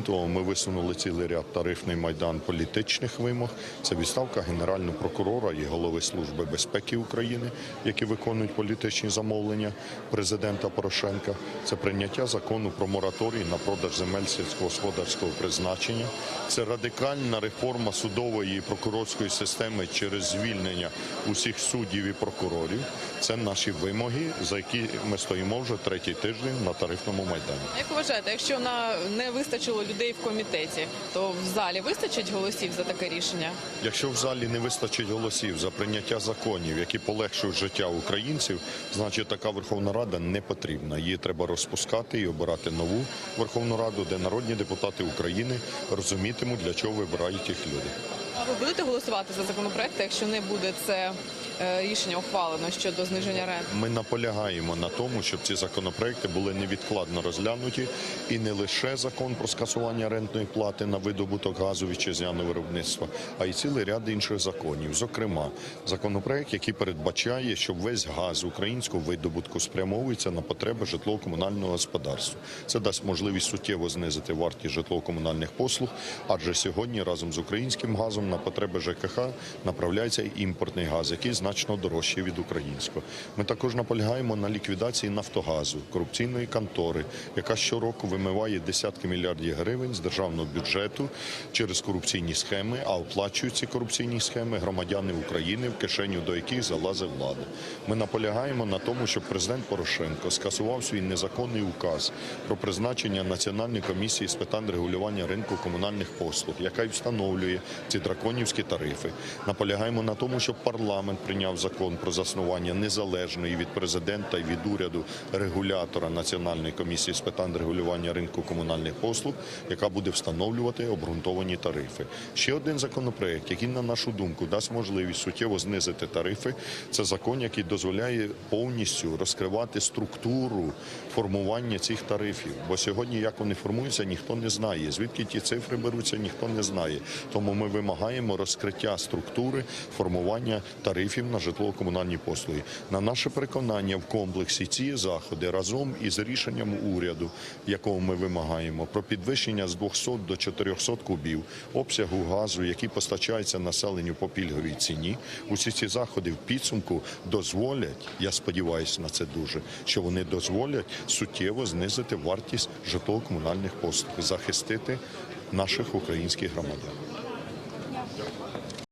Того, ми висунули цілий ряд тарифний майдан політичних вимог. Це відставка генерального прокурора і голови служби безпеки України, які виконують політичні замовлення президента Порошенка. Це прийняття закону про мораторій на продаж земель сільськогосподарського призначення. Це радикальна реформа судової і прокурорської системи через звільнення усіх суддів і прокурорів. Це наші вимоги, за які ми стоїмо вже третій тиждень на тарифному майдані. Як вважаєте, якщо на не вистачило людей в комітеті, то в залі вистачить голосів за таке рішення? Якщо в залі не вистачить голосів за прийняття законів, які полегшують життя українців, значить така Верховна Рада не потрібна. Її треба розпускати і обирати нову Верховну Раду, де народні депутати України розумітимуть, для чого вибирають їх люди. А ви будете голосувати за законопроект, якщо не буде це рішення ухвалено щодо зниження рент? Ми наполягаємо на тому, щоб ці законопроекти були невідкладно розглянуті, і не лише закон про скасування рентної плати на видобуток газу вітчизняного виробництва, а й цілий ряд інших законів. Зокрема, законопроект, який передбачає, що весь газ українського видобутку спрямовується на потреби житлово-комунального господарства. Це дасть можливість суттєво знизити вартість житлово-комунальних послуг, адже сьогодні разом з українським газом на потреби ЖКХ направляється імпортний газ, який значно дорожчий від українського. Ми також наполягаємо на ліквідації Нафтогазу, корупційної контори, яка щороку вимиває десятки мільярдів гривень з державного бюджету через корупційні схеми, а оплачують ці корупційні схеми громадяни України, в кишеню до яких залазить влада. Ми наполягаємо на тому, щоб президент Порошенко скасував свій незаконний указ про призначення Національної комісії з питань регулювання ринку комунальних послуг, яка й встановлює ці драконівські тарифи. Наполягаємо на тому, щоб парламент прийняв закон про заснування незалежної від президента і від уряду регулятора Національної комісії з питань регулювання ринку комунальних послуг, яка буде встановлювати обґрунтовані тарифи. Ще один законопроект, який на нашу думку дасть можливість суттєво знизити тарифи. Це закон, який дозволяє повністю розкривати структуру формування цих тарифів. Бо сьогодні, як вони формуються, ніхто не знає. Звідки ті цифри беруться, ніхто не знає. Тому ми вимагаємо розкриття структури формування тарифів на житлово-комунальні послуги. На наше переконання в комплексі ці заходи разом із рішенням уряду, якого ми вимагаємо, про підвищення з 200 до 400 кубів обсягу газу, який постачається населенню по пільговій ціні. Усі ці заходи в підсумку дозволять, я сподіваюся на це дуже, що вони дозволять суттєво знизити вартість житлово-комунальних послуг, захистити наших українських громадян.